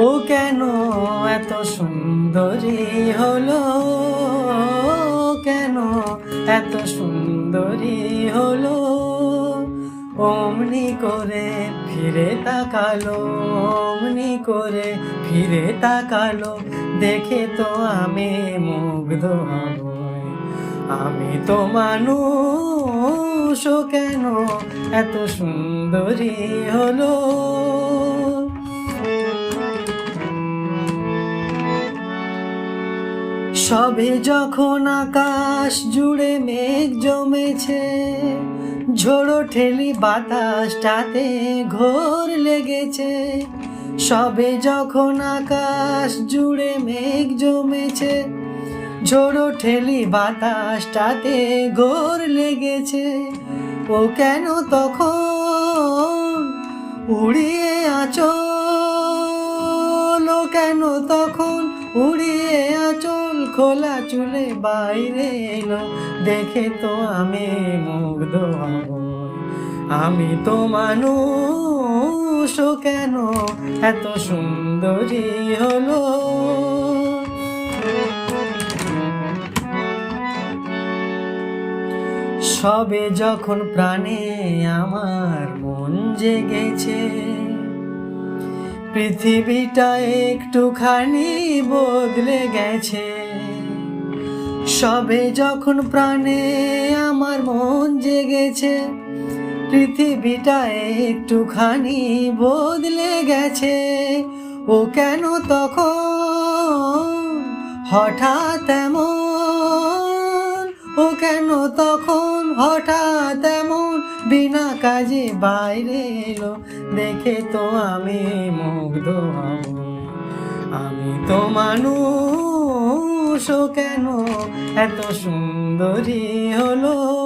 ও কেন এত সুন্দরী হলো? কেন এত সুন্দরী হলো? অমনি করে ফিরে তাকালো, অমনি করে ফিরে তাকালো। দেখে তো আমি মুগ্ধ হব আমি তো মানুষ কেন এত সুন্দরী হলো? সবে যখন আকাশ জুড়ে মেঘ জমেছে, ঝোড়ো ঠেলি বাতাসটাতে ঘোর লেগেছে। সবে যখন আকাশ জুড়ে মেঘ জমেছে, ঝোড়ো ঠেলি বাতাসটাতে ঘোর লেগেছে। ও কেন তখন উড়িয়ে আচল কেন তখন উড়িয়ে আচল খোলা চুলে বাইরে এলো। দেখে তো আমি মুগ্ধ হব। আমি তো মানুষ কেন? এত সুন্দরী হলো। সবে যখন প্রাণে আমার মন জেগেছে, পৃথিবীটা একটুখানি বদলে গেছে। সবে যখন প্রাণে আমার মন জেগেছে, পৃথিবীটা একটুখানি বদলে গেছে। ও কেন তখন? হঠাৎ এমন? ও কেন তখন? হঠাৎ এমন? বিনা কাজে বাইরে এলো, দেখে তো আমি মুগ্ধ আমি তো মানুষ। কেন? এত সুন্দরী হলো।